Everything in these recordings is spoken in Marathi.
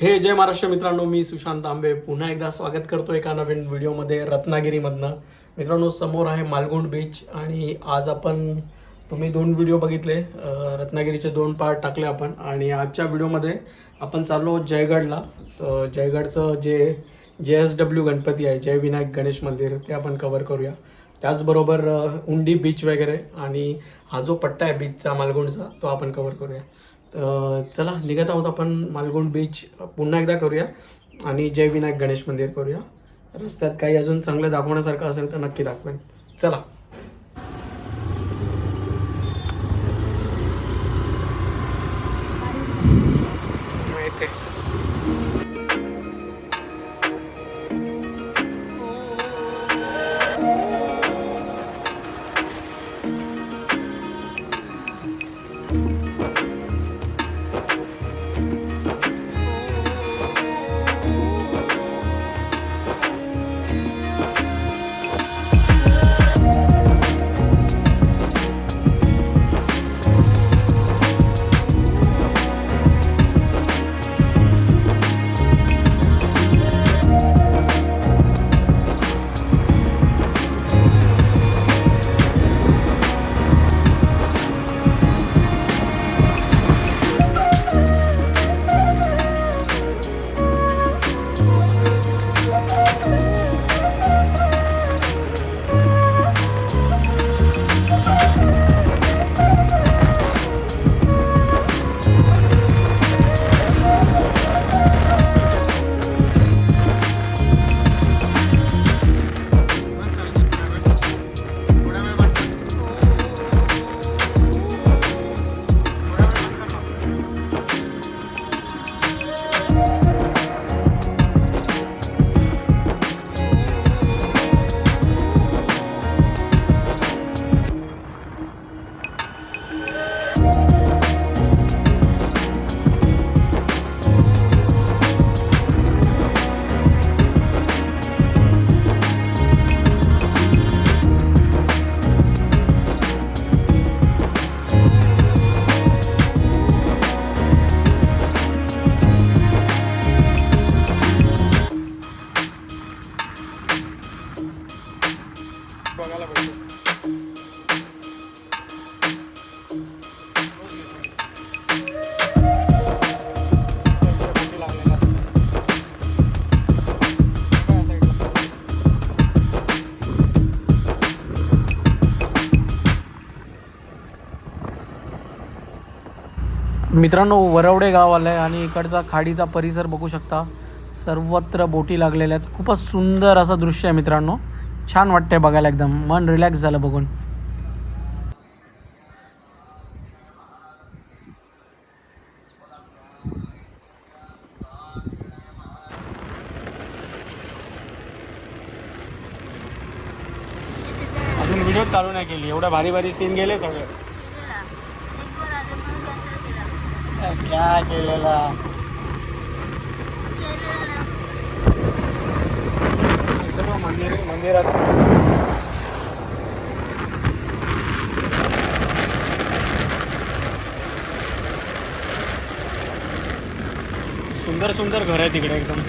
हे जय महाराष्ट्र मित्रांनो मी सुशांत आंबे. पुन्हा एकदा स्वागत करतो एका नवीन व्हिडिओमध्ये रत्नागिरीमधनं. मित्रांनो समोर आहे मालगुंड बीच आणि आज आपण तुम्ही दोन व्हिडिओ बघितले रत्नागिरीचे दोन पार्ट टाकले आपण. आणि आजच्या व्हिडिओमध्ये आपण चाललो जयगडला. तर जयगडचं जे जे एस डब्ल्यू गणपती आहे जय विनायक गणेश मंदिर ते आपण कवर करूया. त्याचबरोबर उंडी बीच वगैरे आणि हा जो पट्टा आहे बीचचा मालगुंडचा तो आपण कवर करूया. तर चला निघत आहोत आपण मालगुंड बीच पुन्हा एकदा करूया आणि जय विनायक गणेश मंदिर करूया. रस्त्यात काही अजून चांगलं दाखवण्यासारखं असेल तर नक्की दाखवेन. चला. मित्रांनो वरवडे गाव आलं आहे आणि इकडचा खाडीचा परिसर बघू शकता. सर्वत्र बोटी लागलेल्या आहेत. खूपच सुंदर असं दृश्य आहे मित्रांनो. छान वाटतंय बघायला एकदम. मन रिलॅक्स झालं बघून. अजून व्हिडिओ चालू नाही केली. एवढ्या भारी भारी सीन गेले सगळे. क्या केलेला मंदिर मंदिरात. सुंदर सुंदर घर आहे तिकडे एकदम.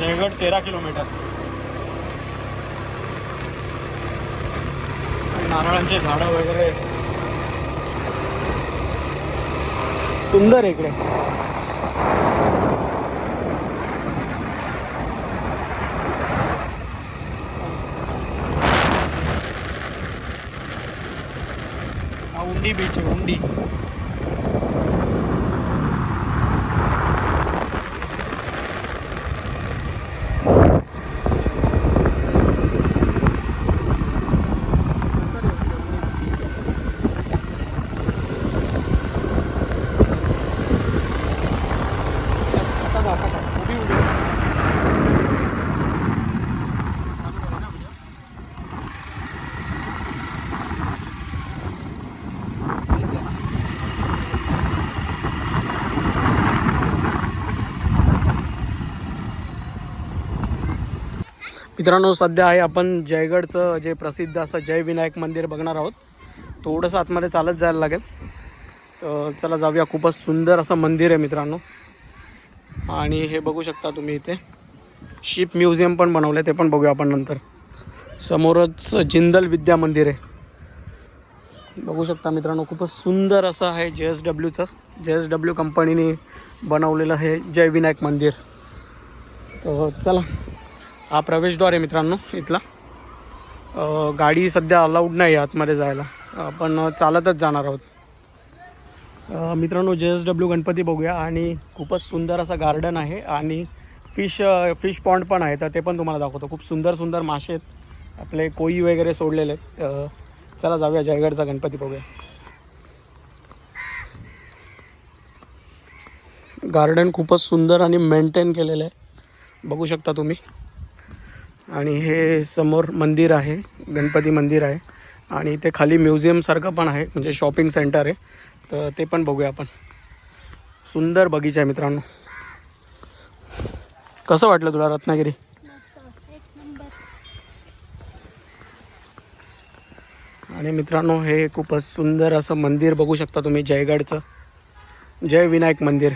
जयगड तेरा किलोमीटर. नारळांचे झाडं वगैरे. सुंदर इकडे. हा उंडी बीच आहे उंडी आता बघ, आता बघ. उभी उभी. चालू आहे ना व्हिडिओ? मित्रांनो सध्या आहे आपण जयगडचं जे प्रसिद्ध असं जय विनायक मंदिर बघणार आहोत. थोडंसं आतमध्ये चालत जायला लागेल. तर चला जाऊया खूपच सुंदर असं मंदिर आहे मित्रांनो. आणि हे बघू शकता तुम्ही इथे. शिप म्युझियम पण बनवलं आहे ते पण बघूया आपण नंतर. समोरच जिंदल विद्या मंदिर आहे. बघू शकता मित्रांनो खूपच सुंदर असं आहे जे एस डब्ल्यूचं. जे एस डब्ल्यू कंपनीने बनवलेलं हे जय विनायक मंदिर. तर चला हा प्रवेशद्वार आहे मित्रांनो इथला. गाडी सध्या अलाउड नाही आहे आतमध्ये जायला. आपण चालतच जाणार आहोत. मित्रांनो जे एस डब्ल्यू गणपती बघूया आणि खूपच सुंदर असं गार्डन आहे आणि फिश फिश पॉन्ड पण आहे तर ते पण तुम्हाला दाखवतो. खूप सुंदर सुंदर मासे आहेत. आपले कोई वगैरे सोडलेले आहेत. चला जाऊया जयगडचा गणपती बघूया. गार्डन खूपच सुंदर आणि मेंटेन केलेलं आहे. बघू शकता तुम्ही. आणि हे समोर मंदिर आहे गणपती मंदिर आहे. आणि इथे खाली म्युझियमसारखं पण आहे म्हणजे शॉपिंग सेंटर आहे. तर ते पण बघूया आपण. सुंदर बगीचा आहे मित्रांनो. कसं वाटलं तुला रत्नागिरी? आणि मित्रांनो हे खूपच सुंदर असं मंदिर बघू शकता तुम्ही जयगडचं. जय विनायक मंदिर.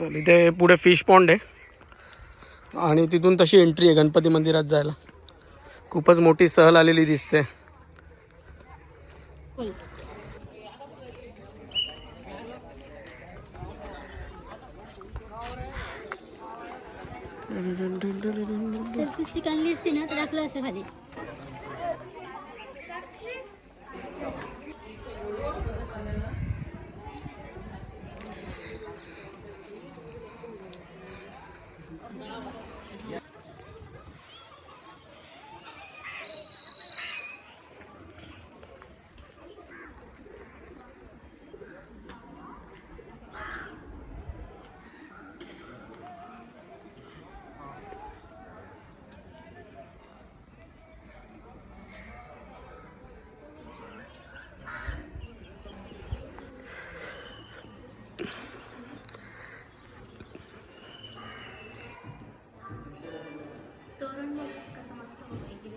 चल इथे पुढे फिश पॉन्ड आहे. आणि तिथून तशी एंट्री आहे गणपती मंदिरात जायला. खूपच मोठी सहल आलेली दिसते. ना टाकलं असं खाली तोरण बघ कसं मस्त होतं इकडे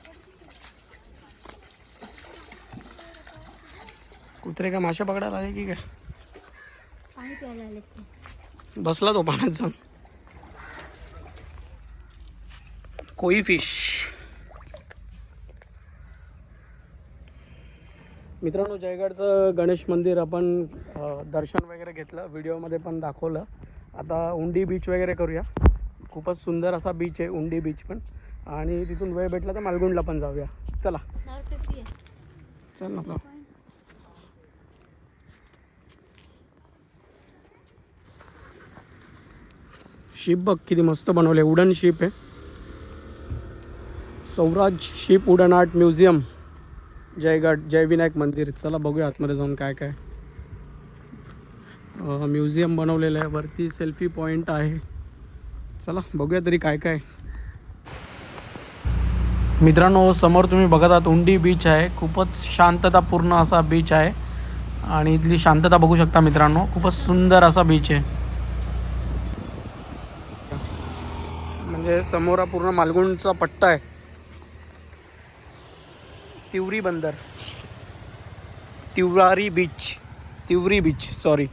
कुत्रे का मासे पकडायला आले की काय? बसला तो पाण्यात जाऊन. कोई फिश मित्रांनो जयगडचं गणेश मंदिर आपण दर्शन वगैरे घेतलं. व्हिडिओमध्ये पण दाखवलं. आता उंडी बीच वगैरे करूया. खूपच सुंदर असा बीच आहे उंडी बीच पण. आणि तिथून वेळ भेटला तर मालगुंडला पण जाऊया. चला. चल ना. शिप बघ किती मस्त बनवले उडन शिप आहे. सौराज शिप उडन आर्ट म्युझियम जयगड जयविनायक मंदिर. चला बघूया आतमध्ये जाऊन काय काय. म्युझियम बनवलेलं आहे. वरती सेल्फी पॉईंट आहे. चला बघूया तरी काय काय. मित्रांनो समोर तुम्ही बघत आहात उंडी बीच आहे. खूपच शांततापूर्ण असा बीच आहे. आणि इथली शांतता बघू शकता मित्रांनो. खूपच सुंदर असा बीच आहे. म्हणजे समोर हा पूर्ण मालगुणचा पट्टा आहे. तिवरी बंदर. तिवरारी बीच तिवरी बीच सॉरी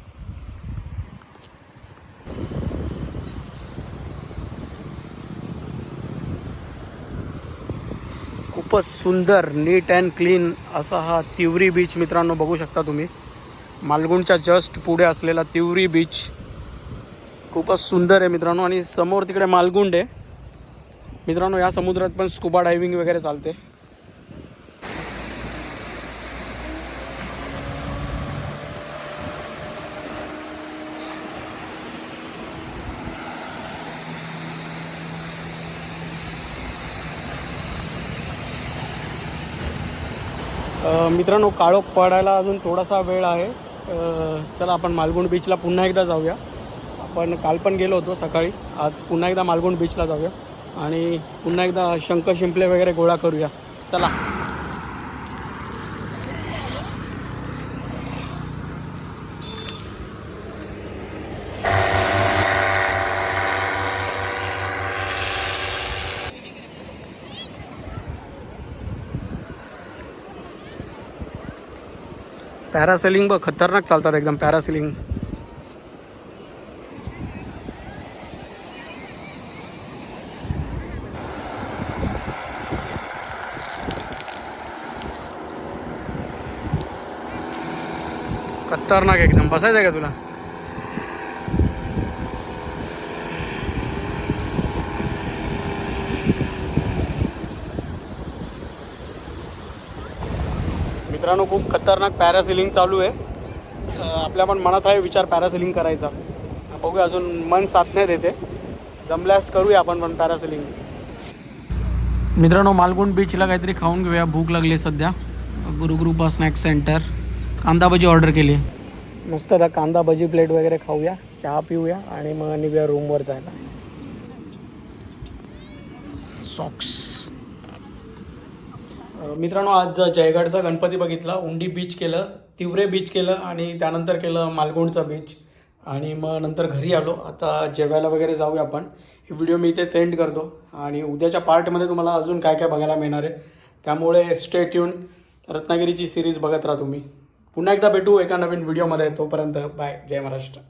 खूपच सुंदर नीट अँड क्लीन असा हा तिवरी बीच मित्रांनो बघू शकता तुम्ही. मालगुणच्या जस्ट पुढे असलेला तिवरी बीच खूपच सुंदर आहे मित्रांनो. आणि समोर तिकडे मालगुंड आहे. मित्रांनो या समुद्रात पण स्कुबा डायव्हिंग वगैरे चालते. मित्रांनो काळोख पडायला अजून थोडासा वेळ आहे. चला आपण मालगुंड बीचला पुन्हा एकदा जाऊया. आपण काल पण गेलो होतो सकाळी. आज पुन्हा एकदा मालगुंड बीचला जाऊया. आणि पुन्हा एकदा शंख शिंपले वगैरे गोळा करूया. चला. पॅरासेलिंग बघ खतरनाक चालतात एकदम पॅरासेलिंग. खतरनाक एकदम. बसायचं आहे का तुला? मित्रांनो खूप खतरनाक पॅरासिलिंग चालू आहे. आपल्या पण मनात आहे विचार पॅरासिलिंग करायचा. बघूया अजून मन साथ नाही देते जमल्यास करूया आपण पण पॅरासिलिंग. मित्रांनो मालगुंड बीचला काहीतरी खाऊन घेऊया. भूक लागली सध्या. गुरुकृपा स्नॅक्स सेंटर कांदा भजी ऑर्डर केली मस्त आता कांदा भजी प्लेट वगैरे खाऊया चहा पिऊया आणि मग निघूया रूमवर जायला. सॉक्स मित्रांनो आज जयगडचा गणपती बघितला. उंडी बीच केलं तिवरे बीच केलं आणि त्यानंतर केलं मालगुंडचा बीच आणि मग नंतर घरी आलो. आता जेवायला वगैरे जाऊया आपण. ही व्हिडिओ मी इथे सेंड करतो. आणि उद्याच्या पार्टमध्ये तुम्हाला अजून काय काय बघायला मिळणार आहे. त्यामुळे स्टे ट्यून रत्नागिरीची सिरीज बघत राहा तुम्ही. पुन्हा एकदा भेटू एका नवीन व्हिडिओमध्ये तोपर्यंत बाय जय महाराष्ट्र.